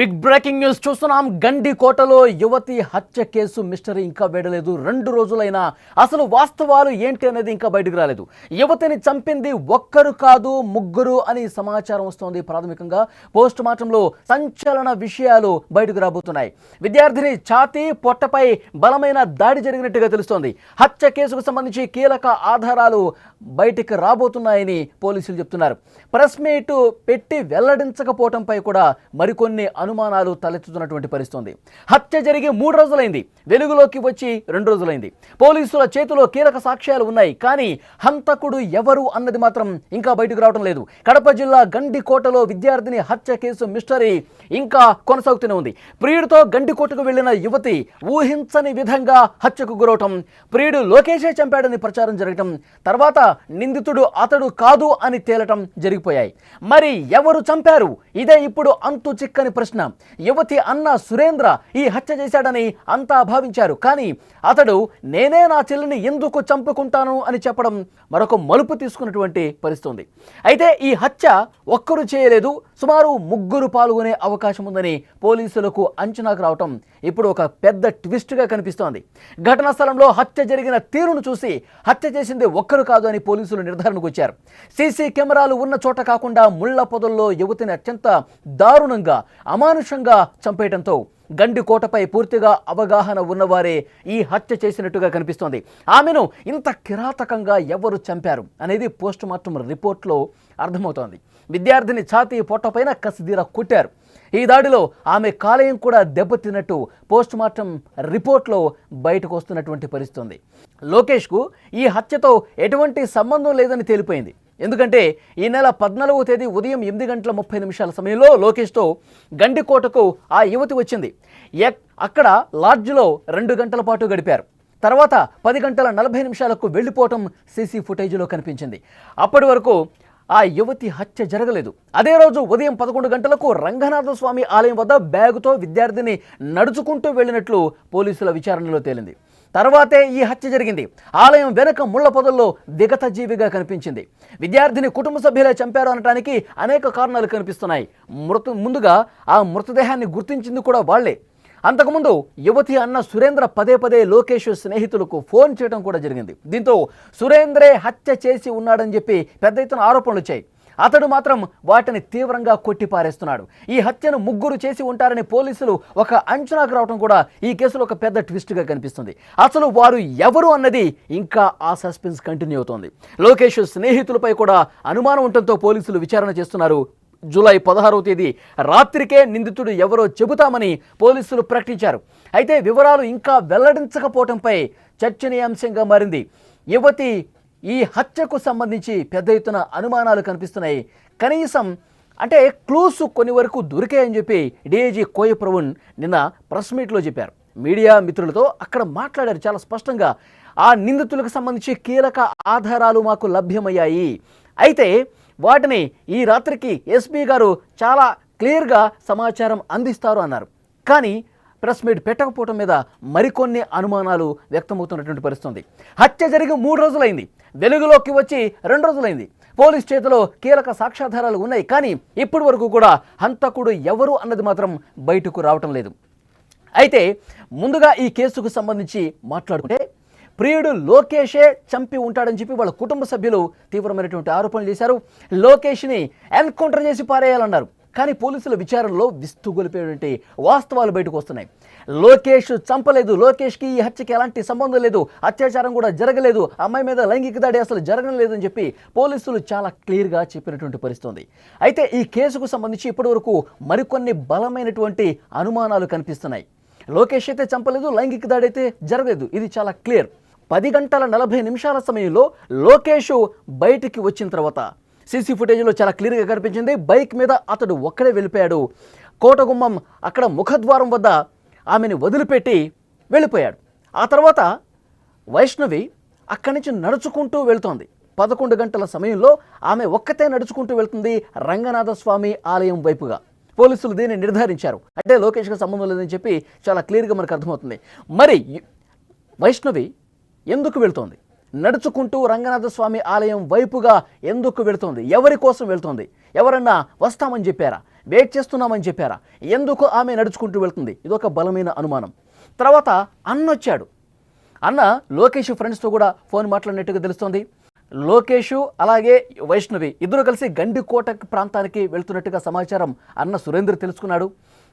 Big breaking news చూస్తున్నాం. గండికోటలో యువతి హత్య కేసు మిస్టరీ ఇంకా వేడలేదు. రెండు రోజులైనా అసలు వాస్తవాలు ఏంటి అనేది ఇంకా బయటకు రాలేదు. యువతిని చంపింది ఒక్కరు కాదు ముగ్గురు అని సమాచారం వస్తోంది ప్రాథమికంగా. పోస్ట్ మార్టంలో సంచలన విషయాలు బయటకు రాబోతున్నాయి. విద్యార్థిని ఛాతీ పొట్టపై బలమైన దాడి జరిగినట్టుగా తెలుస్తోంది. హత్య కేసుకు సంబంధించి కీలక ఆధారాలు బయటికి రాబోతున్నాయని పోలీసులు చెప్తున్నారు. ప్రెస్ మీట్ పెట్టి వెల్లడించకపోవటంపై కూడా మరికొన్ని అనుమానాలు తలెత్తుతున్నటువంటి పరిస్థితుంది. హత్య జరిగి మూడు రోజులైంది. వెలుగులోకి వచ్చి రెండు రోజులైంది. పోలీసుల చేతిలో కీలక సాక్ష్యాలు ఉన్నాయి. కానీ హంతకుడు ఎవరు అన్నది మాత్రం ఇంకా బయటకు రావడం లేదు. కడప జిల్లా గండికోటలో విద్యార్థిని హత్య కేసు మిస్టరీ ఇంకా కొనసాగుతూనే ఉంది. ప్రియుడితో గండికోటకు వెళ్ళిన యువతి ఊహించని విధంగా హత్యకు గురవటం ప్రియుడు లోకేషే చంపాడని ప్రచారం జరగటం తర్వాత నిందితుడు అతడు కాదు అని తేలటం జరిగిపోయాయి. మరి ఎవరు చంపారు? ఇదే ఇప్పుడు అంతు చిక్కని ప్రశ్న. యువతి అన్న సురేంద్ర ఈ హత్య చేశాడని అంతా భావించారు. కానీ అతడు నేనే నా చెల్లిని ఎందుకు చంపుకుంటాను? అని చెప్పడం మరొక మలుపు తీసుకున్నటువంటి పరిస్థితుంది. అయితే ఈ హత్య ఒక్కరు చేయలేదు. సుమారు ముగ్గురు పాల్గొనే అవకాశం ఉందని పోలీసులకు అంచనాకు రావటం ఇప్పుడు ఒక పెద్ద ట్విస్ట్గా కనిపిస్తోంది. ఘటనా స్థలంలో హత్య జరిగిన తీరును చూసి హత్య చేసింది ఒక్కరు కాదు అని పోలీసులు నిర్ధారణకు వచ్చారు. సీసీ కెమెరాలు ఉన్న చోట కాకుండా ముళ్ళ పొదల్లో యువతిని అత్యంత దారుణంగా అమానుషంగా చంపేయడంతో గండికోటపై పూర్తిగా అవగాహన ఉన్నవారే ఈ హత్య చేసినట్టుగా కనిపిస్తోంది. ఆమెను ఇంత కిరాతకంగా ఎవరు చంపారు అనేది పోస్ట్ మార్టం రిపోర్ట్లో అర్థమవుతోంది. విద్యార్థిని ఛాతీ పొట్టపైన కసిదీర కుట్టారు. ఈ దాడిలో ఆమె కాలేయం కూడా దెబ్బతిన్నట్టు పోస్ట్ మార్టం రిపోర్ట్లో బయటకు వస్తున్నటువంటి పరిస్థితుంది లోకేష్కు ఈ హత్యతో ఎటువంటి సంబంధం లేదని తేలిపోయింది. ఎందుకంటే ఈ నెల పద్నాలుగో తేదీ ఉదయం ఎనిమిది గంటల ముప్పై నిమిషాల సమయంలో లోకేష్తో గండికోటకు ఆ యువతి వచ్చింది. ఎక్- అక్కడ లాడ్జ్లో రెండు గంటల పాటు గడిపారు. తర్వాత పది గంటల నలభై నిమిషాలకు వెళ్ళిపోవటం సీసీ ఫుటేజ్లో కనిపించింది. అప్పటి వరకు ఆ యువతి హత్య జరగలేదు. అదే రోజు ఉదయం పదకొండు గంటలకు రంగనాథ స్వామి ఆలయం వద్ద బ్యాగుతో విద్యార్థిని నడుచుకుంటూ వెళ్ళినట్లు పోలీసుల విచారణలో తేలింది. తర్వాతే ఈ హత్య జరిగింది. ఆలయం వెనుక ముళ్ళ పొదల్లో దిగత జీవిగా కనిపించింది. విద్యార్థిని కుటుంబ సభ్యులే చంపారు అనటానికి అనేక కారణాలు కనిపిస్తున్నాయి. మృత ముందుగా ఆ మృతదేహాన్ని గుర్తించింది కూడా వాళ్ళే. అంతకుముందు యువతి అన్న సురేంద్ర పదే పదే లోకేష్ స్నేహితులకు ఫోన్ చేయడం కూడా జరిగింది. దీంతో సురేంద్రే హత్య చేసి ఉన్నాడని చెప్పి పెద్ద ఎత్తున ఆరోపణలు వచ్చాయి. అతడు మాత్రం వాటిని తీవ్రంగా కొట్టిపారేస్తున్నాడు. ఈ హత్యను ముగ్గురు చేసి ఉంటారని పోలీసులు ఒక అంచనాకు రావడం కూడా ఈ కేసులో ఒక పెద్ద ట్విస్ట్గా కనిపిస్తుంది. అసలు వారు ఎవరు అన్నది ఇంకా ఆ సస్పెన్స్ కంటిన్యూ అవుతోంది. లోకేష్ స్నేహితులపై కూడా అనుమానం ఉండటంతో పోలీసులు విచారణ చేస్తున్నారు జూలై పదహారవ తేదీ రాత్రికే నిందితుడు ఎవరో చెబుతామని పోలీసులు ప్రకటించారు. అయితే వివరాలు ఇంకా వెల్లడించకపోవడంపై చర్చనీయాంశంగా మారింది. యువతి ఈ హత్యకు సంబంధించి పెద్ద ఎత్తున అనుమానాలు కనిపిస్తున్నాయి. కనీసం అంటే క్లూస్ కొన్ని వరకు దొరికాయని చెప్పి డిఐజీ కోయ ప్రవీణ్ నిన్న ప్రెస్ మీట్లో చెప్పారు. మీడియా మిత్రులతో అక్కడ మాట్లాడారు. చాలా స్పష్టంగా ఆ నిందితులకు సంబంధించి కీలక ఆధారాలు మాకు లభ్యమయ్యాయి. అయితే వాటిని ఈ రాత్రికి ఎస్పీ గారు చాలా క్లియర్గా సమాచారం అందిస్తారు అన్నారు. కానీ ప్రెస్ మీట్ పెట్టకపోవడం మీద మరికొన్ని అనుమానాలు వ్యక్తమవుతున్నటువంటి పరిస్థితుంది. హత్య జరిగి మూడు రోజులైంది. వెలుగులోకి వచ్చి రెండు రోజులైంది. పోలీస్ చేతిలో కీలక సాక్ష్యాధారాలు ఉన్నాయి. కానీ ఇప్పటి వరకు కూడా హంతకుడు ఎవరు అన్నది మాత్రం బయటకు రావటం లేదు. అయితే ముందుగా ఈ కేసుకు సంబంధించి మాట్లాడుకుంటే ప్రియుడు లోకేషే చంపి ఉంటాడని చెప్పి వాళ్ళ కుటుంబ సభ్యులు తీవ్రమైనటువంటి ఆరోపణలు చేశారు. లోకేష్ని ఎన్కౌంటర్ చేసి పారేయాలన్నారు. కానీ పోలీసుల విచారణలో విస్తుగొలిపేటువంటి వాస్తవాలు బయటకు వస్తున్నాయి. లోకేష్ చంపలేదు. లోకేష్కి ఈ హత్యకి ఎలాంటి సంబంధం లేదు. అత్యాచారం కూడా జరగలేదు. అమ్మాయి మీద లైంగిక దాడి అసలు జరగడం లేదని చెప్పి పోలీసులు చాలా క్లియర్గా చెప్పినటువంటి పరిస్థితుంది. అయితే ఈ కేసుకు సంబంధించి ఇప్పటివరకు మరికొన్ని బలమైనటువంటి అనుమానాలు కనిపిస్తున్నాయి. లోకేష్ అయితే చంపలేదు. లైంగిక దాడి అయితే జరగలేదు. ఇది చాలా క్లియర్. పది గంటల నలభై నిమిషాల సమయంలో లోకేష్ బయటికి వచ్చిన తర్వాత సీసీ ఫుటేజ్లో చాలా క్లియర్గా కనిపించింది. బైక్ మీద అతడు ఒక్కడే వెళ్ళిపోయాడు. కోటగుమ్మం అక్కడ ముఖద్వారం వద్ద ఆమెను వదిలిపెట్టి వెళ్ళిపోయాడు. ఆ తర్వాత వైష్ణవి అక్కడి నుంచి నడుచుకుంటూ వెళ్తోంది. పదకొండు గంటల సమయంలో ఆమె ఒక్కతే నడుచుకుంటూ వెళ్తుంది రంగనాథ స్వామి ఆలయం వైపుగా. పోలీసులు దీన్ని నిర్ధారించారు. అంటే లోకేష్కి సంబంధం లేదని చెప్పి చాలా క్లియర్గా మనకు అర్థమవుతుంది. మరి వైష్ణవి ఎందుకు వెళ్తోంది? నడుచుకుంటూ రంగనాథ స్వామి ఆలయం వైపుగా ఎందుకు వెళుతోంది? ఎవరి కోసం వెళ్తోంది? ఎవరన్నా వస్తామని చెప్పారా? వెయిట్ చేస్తున్నామని చెప్పారా? ఎందుకు ఆమె నడుచుకుంటూ వెళ్తుంది? ఇదొక బలమైన అనుమానం. తర్వాత అన్న వచ్చాడు. అన్న లోకేష్ ఫ్రెండ్స్తో కూడా ఫోన్ మాట్లాడినట్టుగా తెలుస్తోంది. లోకేష్ అలాగే వైష్ణవి ఇద్దరు కలిసి గండికోట ప్రాంతానికి వెళ్తున్నట్టుగా సమాచారం అన్న సురేంద్ర తెలుసుకున్నాడు.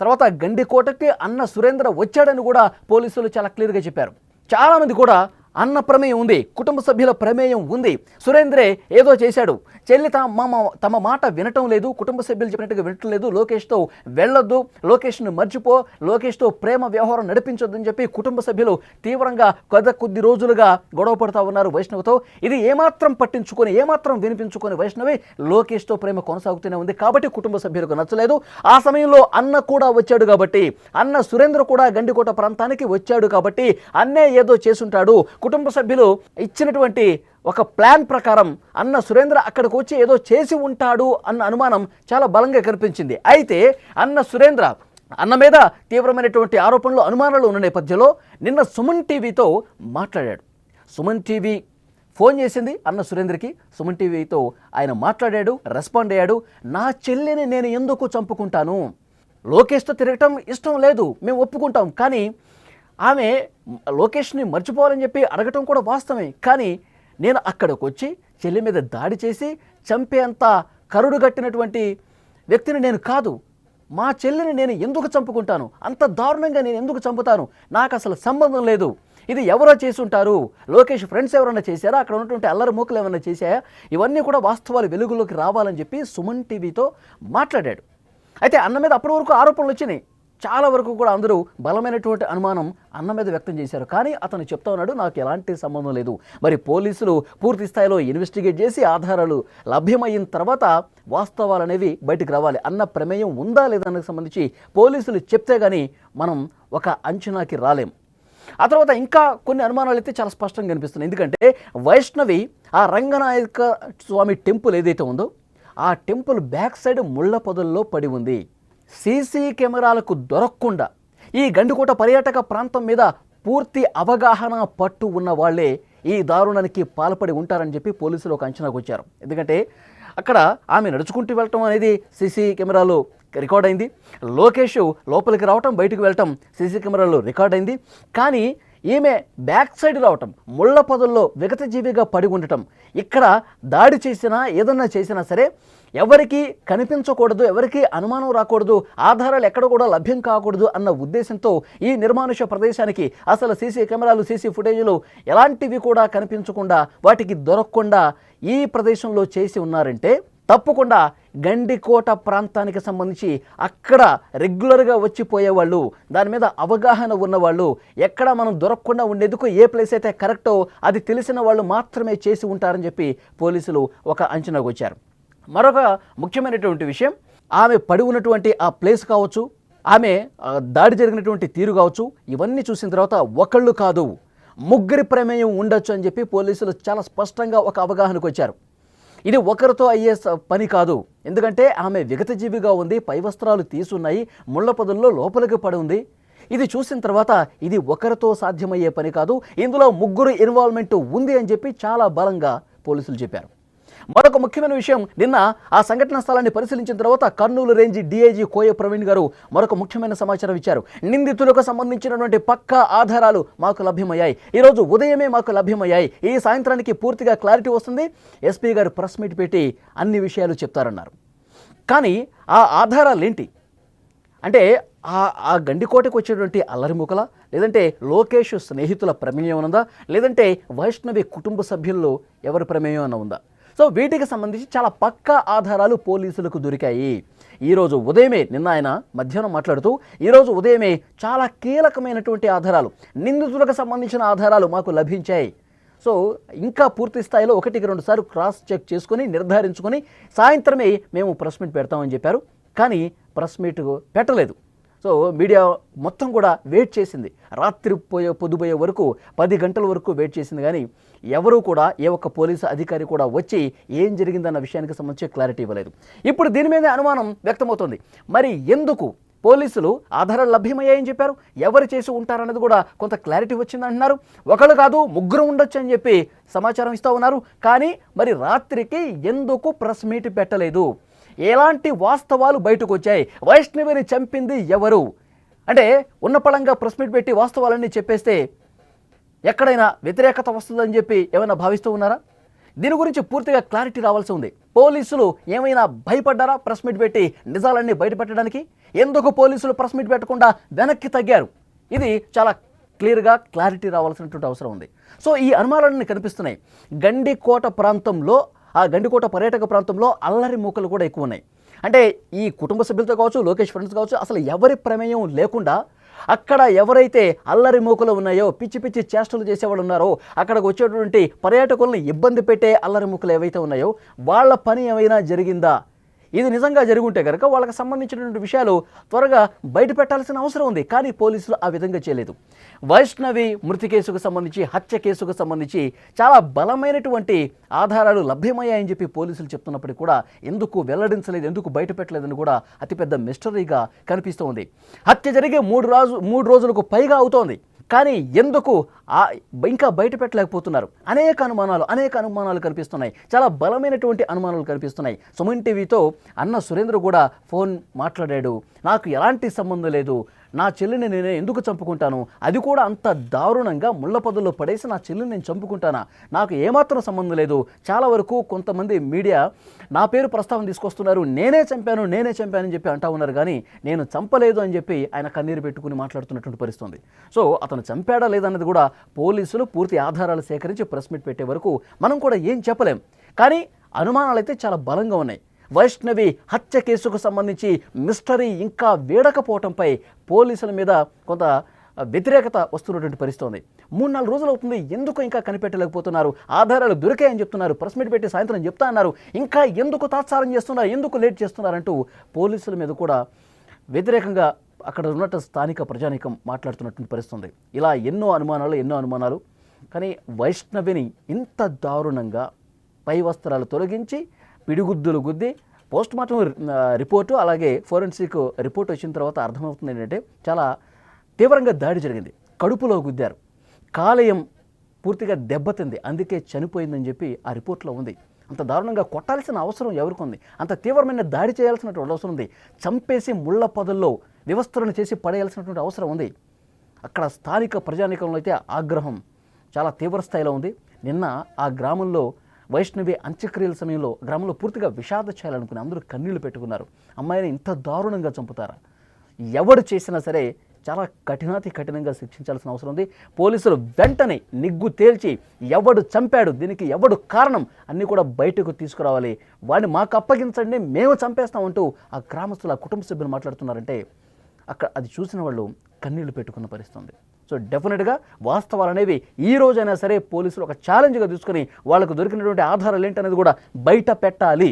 తర్వాత గండికోటకి అన్న సురేంద్ర వచ్చాడని కూడా పోలీసులు చాలా క్లియర్గా చెప్పారు. చాలామంది కూడా అన్న ప్రమేయం ఉంది కుటుంబ సభ్యుల ప్రమేయం ఉంది. సురేంద్రే ఏదో చేశాడు. చెల్లి తమ తమ మాట వినటం లేదు కుటుంబ సభ్యులు చెప్పినట్టుగా వినటం లేదు. లోకేష్తో వెళ్ళొద్దు లోకేష్ను మర్చిపో లోకేష్తో ప్రేమ వ్యవహారం నడిపించొద్దని చెప్పి కుటుంబ సభ్యులు తీవ్రంగా కొద్ది కొద్ది రోజులుగా గొడవ పడుతూ ఉన్నారు వైష్ణవితో. ఇది ఏమాత్రం పట్టించుకొని ఏమాత్రం వినిపించుకొని వైష్ణవి లోకేష్తో ప్రేమ కొనసాగుతూనే ఉంది. కాబట్టి కుటుంబ సభ్యులకు నచ్చలేదు. ఆ సమయంలో అన్న కూడా వచ్చాడు కాబట్టి అన్న సురేంద్ర కూడా గండికోట ప్రాంతానికి వచ్చాడు కాబట్టి అన్నే ఏదో చేసుంటాడు. కుటుంబ సభ్యులు ఇచ్చినటువంటి ఒక ప్లాన్ ప్రకారం అన్న సురేంద్ర అక్కడికి వచ్చి ఏదో చేసి ఉంటాడు అన్న అనుమానం చాలా బలంగా కనిపించింది. అయితే అన్న సురేంద్ర అన్న మీద తీవ్రమైనటువంటి ఆరోపణలు అనుమానాలు ఉన్న నేపథ్యంలో నిన్న సుమన్ టీవీతో మాట్లాడాడు. సుమన్ టీవీ ఫోన్ చేసింది అన్న సురేంద్రకి. సుమన్ టీవీతో ఆయన మాట్లాడాడు రెస్పాండ్ అయ్యాడు. నా చెల్లిని నేను ఎందుకు చంపుకుంటాను? లోకేష్తో తిరగటం ఇష్టం లేదు. మేము ఒప్పుకుంటాం. కానీ ఆమె లోకేష్ని మర్చిపోవాలని చెప్పి అడగటం కూడా వాస్తవమే. కానీ నేను అక్కడికి వచ్చి చెల్లి మీద దాడి చేసి చంపేంత కరుడు కట్టినటువంటి వ్యక్తిని నేను కాదు. మా చెల్లిని నేను ఎందుకు చంపుకుంటాను? అంత దారుణంగా నేను ఎందుకు చంపుతాను? నాకు అసలు సంబంధం లేదు. ఇది ఎవరో చేసి ఉంటారు? లోకేష్ ఫ్రెండ్స్ ఎవరైనా చేశారా? అక్కడ ఉన్నటువంటి అల్లరి మూకలు ఏమైనా చేశాయా? ఇవన్నీ కూడా వాస్తవాలు వెలుగులోకి రావాలని చెప్పి సుమన్ టీవీతో మాట్లాడాడు. అయితే అన్న మీద అప్పటి వరకు ఆరోపణలు వచ్చినాయి. చాలా వరకు కూడా అందరూ బలమైనటువంటి అనుమానం అన్న మీద వ్యక్తం చేశారు. కానీ అతను చెప్తా ఉన్నాడు నాకు ఎలాంటి సంబంధం లేదు. మరి పోలీసులు పూర్తి స్థాయిలో ఇన్వెస్టిగేట్ చేసి ఆధారాలు లభ్యమైన తర్వాత వాస్తవాలు అనేవి బయటకు రావాలి. అన్న ప్రమేయం ఉందా లేదా దానికి సంబంధించి పోలీసులు చెప్తే కానీ మనం ఒక అంచనాకి రాలేం. ఆ తర్వాత ఇంకా కొన్ని అనుమానాలు అయితే చాలా స్పష్టంగా కనిపిస్తున్నాయి. ఎందుకంటే వైష్ణవి ఆ రంగనాయక స్వామి టెంపుల్ ఏదైతే ఉందో ఆ టెంపుల్ బ్యాక్ సైడ్ ముళ్ళ పొదల్లో పడి ఉంది. సీసీ కెమెరాలకు దొరకకుండా ఈ గండికోట పర్యాటక ప్రాంతం మీద పూర్తి అవగాహన పట్టు ఉన్న వాళ్ళే ఈ దారుణానికి పాల్పడి ఉంటారని చెప్పి పోలీసులు ఒక అంచనాకు వచ్చారు. ఎందుకంటే అక్కడ ఆమె నడుచుకుంటూ వెళ్ళటం అనేది సీసీ కెమెరాలో రికార్డ్ అయింది. లోకేష్ లోపలికి రావటం బయటకు వెళ్ళటం సీసీ కెమెరాలో రికార్డ్ అయింది. కానీ ఈమె బ్యాక్ సైడ్ రావటం ముళ్ళ పొదల్లో విగత జీవిగా పడి ఉండటం ఇక్కడ దాడి చేసినా ఏదన్నా చేసినా సరే ఎవరికి కనిపించకూడదు ఎవరికి అనుమానం రాకూడదు ఆధారాలు ఎక్కడ కూడా లభ్యం కాకూడదు అన్న ఉద్దేశంతో ఈ నిర్మానుష ప్రదేశానికి అసలు సీసీ కెమెరాలు సీసీ ఫుటేజీలు ఎలాంటివి కూడా కనిపించకుండా వాటికి దొరకకుండా ఈ ప్రదేశంలో చేసి ఉన్నారంటే తప్పకుండా గండికోట ప్రాంతానికి సంబంధించి అక్కడ రెగ్యులర్గా వచ్చిపోయేవాళ్ళు దాని మీద అవగాహన ఉన్నవాళ్ళు ఎక్కడ మనం దొరకకుండా ఉండేందుకు ఏ ప్లేస్ అయితే కరెక్టో అది తెలిసిన వాళ్ళు మాత్రమే చేసి ఉంటారని చెప్పి పోలీసులు ఒక అంచనాకు వచ్చారు. మరొక ముఖ్యమైనటువంటి విషయం ఆమె పడి ఉన్నటువంటి ఆ ప్లేస్ కావచ్చు ఆమె దాడి జరిగినటువంటి తీరు కావచ్చు ఇవన్నీ చూసిన తర్వాత ఒకళ్ళు కాదు ముగ్గురి ప్రమేయం ఉండొచ్చు అని చెప్పి పోలీసులు చాలా స్పష్టంగా ఒక అవగాహనకు వచ్చారు. ఇది ఒకరితో అయ్యే స- పని కాదు. ఎందుకంటే ఆమె విగతజీవిగా ఉంది పై వస్త్రాలు తీసున్నాయి ముళ్ళ పదుల్లో లోపలికి పడి ఉంది. ఇది చూసిన తర్వాత ఇది ఒకరితో సాధ్యమయ్యే పని కాదు ఇందులో ముగ్గురు ఇన్వాల్వ్మెంట్ ఉంది అని చెప్పి చాలా బలంగా పోలీసులు చెప్పారు. మరొక ముఖ్యమైన విషయం నిన్న ఆ సంఘటన స్థలాన్ని పరిశీలించిన తర్వాత కర్నూలు రేంజ్ డీఐజీ కోయ ప్రవీణ్ గారు మరొక ముఖ్యమైన సమాచారం ఇచ్చారు. నిందితులకు సంబంధించినటువంటి పక్కా ఆధారాలు మాకు లభ్యమయ్యాయి. ఈరోజు ఉదయమే మాకు లభ్యమయ్యాయి. ఈ సాయంత్రానికి పూర్తిగా క్లారిటీ వస్తుంది. ఎస్పీ గారు ప్రెస్ మీట్ పెట్టి అన్ని విషయాలు చెప్తారన్నారు. కానీ ఆ ఆధారాలు ఏంటి? అంటే ఆ ఆ గండికోటకు వచ్చేటువంటి అల్లరిముకల లేదంటే లోకేష్ స్నేహితుల ప్రమేయం ఉందా? లేదంటే వైష్ణవి కుటుంబ సభ్యుల్లో ఎవరి ప్రమేయం అన్న ఉందా? సో వీటికి సంబంధించి చాలా పక్కా ఆధారాలు పోలీసులకు దొరికాయి. ఈరోజు ఉదయమే నిన్న ఆయన మధ్యాహ్నం మాట్లాడుతూ ఈరోజు ఉదయమే చాలా కీలకమైనటువంటి ఆధారాలు నిందితులకు సంబంధించిన ఆధారాలు మాకు లభించాయి. సో ఇంకా పూర్తి స్థాయిలో ఒకటికి రెండు సార్లు క్రాస్ చెక్ చేసుకొని నిర్ధారించుకొని సాయంత్రమే మేము ప్రెస్ మీట్ పెడతామని చెప్పారు. కానీ ప్రెస్ మీట్ పెట్టలేదు. సో మీడియా మొత్తం కూడా వెయిట్ చేసింది. రాత్రి పోయే పొద్దుపోయే వరకు పది గంటల వరకు వెయిట్ చేసింది. కానీ ఎవరూ కూడా ఏ ఒక్క పోలీసు అధికారి కూడా వచ్చి ఏం జరిగిందన్న విషయానికి సంబంధించి క్లారిటీ ఇవ్వలేదు. ఇప్పుడు దీని మీద అనుమానం వ్యక్తమవుతుంది. మరి ఎందుకు పోలీసులు ఆధారాలు లభ్యమయ్యాయని చెప్పారు? ఎవరు చేసి ఉంటారన్నది కూడా కొంత క్లారిటీ వచ్చింది అంటున్నారు ఒకళ్ళు కాదు ముగ్గురు ఉండొచ్చు అని చెప్పి సమాచారం ఇస్తూ ఉన్నారు. కానీ మరి రాత్రికి ఎందుకు ప్రెస్ మీట్ పెట్టలేదు? ఎలాంటి వాస్తవాలు బయటకు వచ్చాయి వైష్ణవిని చంపింది ఎవరు? అంటే ఉన్నపళంగా ప్రెస్ మీట్ పెట్టి వాస్తవాలన్నీ చెప్పేస్తే ఎక్కడైనా వ్యతిరేకత వస్తుందని చెప్పి ఏమైనా భావిస్తూ ఉన్నారా? దీని గురించి పూర్తిగా క్లారిటీ రావాల్సి ఉంది. పోలీసులు ఏమైనా భయపడ్డారా ప్రెస్ మీట్ పెట్టి నిజాలన్నీ బయటపెట్టడానికి? ఎందుకు పోలీసులు ప్రెస్ మీట్ పెట్టకుండా వెనక్కి తగ్గారు? ఇది చాలా క్లియర్గా క్లారిటీ రావాల్సినటువంటి అవసరం ఉంది. సో ఈ అనుమానాలన్నీ కనిపిస్తున్నాయి. గండికోట ప్రాంతంలో ఆ గండికోట పర్యాటక ప్రాంతంలో అల్లరి మూకలు కూడా ఎక్కువ ఉన్నాయి అంటే ఈ కుటుంబ సభ్యులతో కావచ్చు లోకేష్ ఫ్రెండ్స్ కావచ్చు అసలు ఎవరి ప్రమేయం లేకుండా అక్కడ ఎవరైతే అల్లరి మూకలు ఉన్నాయో పిచ్చి పిచ్చి చేష్టలు చేసేవాళ్ళు ఉన్నారో అక్కడికి వచ్చేటువంటి పర్యాటకులను ఇబ్బంది పెట్టే అల్లరి మూకలు ఏవైతే ఉన్నాయో వాళ్ళ పని ఏమైనా జరిగిందా? ఇది నిజంగా జరుగుంటే కనుక వాళ్ళకి సంబంధించినటువంటి విషయాలు త్వరగా బయట పెట్టాల్సిన అవసరం ఉంది. కానీ పోలీసులు ఆ విధంగా చేయలేదు. వైష్ణవి మృతి కేసుకు సంబంధించి హత్య కేసుకు సంబంధించి చాలా బలమైనటువంటి ఆధారాలు లభ్యమయ్యాయని చెప్పి పోలీసులు చెప్తున్నప్పటికీ కూడా ఎందుకు వెల్లడించలేదు ఎందుకు బయట పెట్టలేదని కూడా అతిపెద్ద మిస్టరీగా కనిపిస్తోంది. హత్య జరిగే మూడు రోజు మూడు రోజులకు పైగా అవుతోంది. కానీ ఎందుకు ఇంకా బయట పెట్టలేకపోతున్నారు? అనేక అనుమానాలు అనేక అనుమానాలు కనిపిస్తున్నాయి. చాలా బలమైనటువంటి అనుమానాలు కనిపిస్తున్నాయి. సుమన్ టీవీతో అన్న సురేంద్ర కూడా ఫోన్ మాట్లాడాడు. నాకు ఎలాంటి సంబంధం లేదు. నా చెల్లిని నేనే ఎందుకు చంపుకుంటాను? అది కూడా అంత దారుణంగా ముళ్ళపదల్లో పడేసి నా చెల్లిని నేను చంపుకుంటానా? నాకు ఏమాత్రం సంబంధం లేదు. చాలా వరకు కొంతమంది మీడియా నా పేరు ప్రస్తావన తీసుకొస్తున్నారు. నేనే చంపాను నేనే చంపానని చెప్పి అంటా ఉన్నారు. కానీ నేను చంపలేదు అని చెప్పి ఆయన కన్నీరు పెట్టుకుని మాట్లాడుతున్నటువంటి పరిస్థితుంది సో అతను చంపాడా లేదన్నది కూడా పోలీసులు పూర్తి ఆధారాలు సేకరించి ప్రెస్ మీట్ పెట్టే వరకు మనం కూడా ఏం చెప్పలేం. కానీ అనుమానాలు అయితే చాలా బలంగా ఉన్నాయి. వైష్ణవి హత్య కేసుకు సంబంధించి మిస్టరీ ఇంకా వేడకపోవటంపై పోలీసుల మీద కొంత వ్యతిరేకత వస్తున్నటువంటి పరిస్థితి ఉంది మూడు నాలుగు రోజులు అవుతుంది. ఎందుకు ఇంకా కనిపెట్టలేకపోతున్నారు? ఆధారాలు దొరికాయని చెప్తున్నారు. ప్రెస్ మీట్ పెట్టి సాయంత్రం చెప్తా అన్నారు. ఇంకా ఎందుకు తాత్సారం చేస్తున్నారు? ఎందుకు లేట్ చేస్తున్నారంటూ పోలీసుల మీద కూడా వ్యతిరేకంగా అక్కడ ఉన్నట్టు స్థానిక ప్రజానీకం మాట్లాడుతున్నటువంటి పరిస్థితి ఉంది ఇలా ఎన్నో అనుమానాలు ఎన్నో అనుమానాలు. కానీ వైష్ణవిని ఇంత దారుణంగా పై వస్త్రాలు తొలగించి పిడిగుద్దులు గుద్ది పోస్ట్ మార్టం రిపోర్టు అలాగే ఫోరెన్సిక్ రిపోర్ట్ వచ్చిన తర్వాత అర్థమవుతుంది ఏంటంటే చాలా తీవ్రంగా దాడి జరిగింది. కడుపులో గుద్దారు. కాలేయం పూర్తిగా దెబ్బతింది అందుకే చనిపోయిందని చెప్పి ఆ రిపోర్ట్లో ఉంది. అంత దారుణంగా కొట్టాల్సిన అవసరం ఎవరికి ఉంది? అంత తీవ్రమైన దాడి చేయాల్సినటువంటి అవసరం ఉంది. చంపేసి ముళ్ళ పొదల్లో వ్యవస్థలను చేసి పడేయాల్సినటువంటి అవసరం ఉంది. అక్కడ స్థానిక ప్రజానీకంలో అయితే ఆగ్రహం చాలా తీవ్ర స్థాయిలో ఉంది. నిన్న ఆ గ్రామంలో వైష్ణవి అంత్యక్రియల సమయంలో గ్రామంలో పూర్తిగా విషాద చేయాలనుకుని అందరూ కన్నీళ్ళు పెట్టుకున్నారు. అమ్మాయిని ఇంత దారుణంగా చంపుతారా? ఎవడు చేసినా సరే చాలా కఠినాతి కఠినంగా శిక్షించాల్సిన అవసరం ఉంది. పోలీసులు వెంటనే నిగ్గు తేల్చి ఎవడు చంపాడు దీనికి ఎవడు కారణం అన్నీ కూడా బయటకు తీసుకురావాలి. వాడిని మాకు అప్పగించండి మేము చంపేస్తామంటూ ఆ గ్రామస్తుల ఆ కుటుంబ సభ్యులు మాట్లాడుతున్నారంటే అక్కడ అది చూసిన వాళ్ళు కన్నీళ్ళు పెట్టుకున్న పరిస్థితి ఉంది. సో డెఫినెట్గా వాస్తవాలు అనేవి ఈ రోజైనా సరే పోలీసులు ఒక ఛాలెంజ్గా తీసుకుని వాళ్ళకు దొరికినటువంటి ఆధారాలు ఏంటనేది కూడా బయట పెట్టాలి.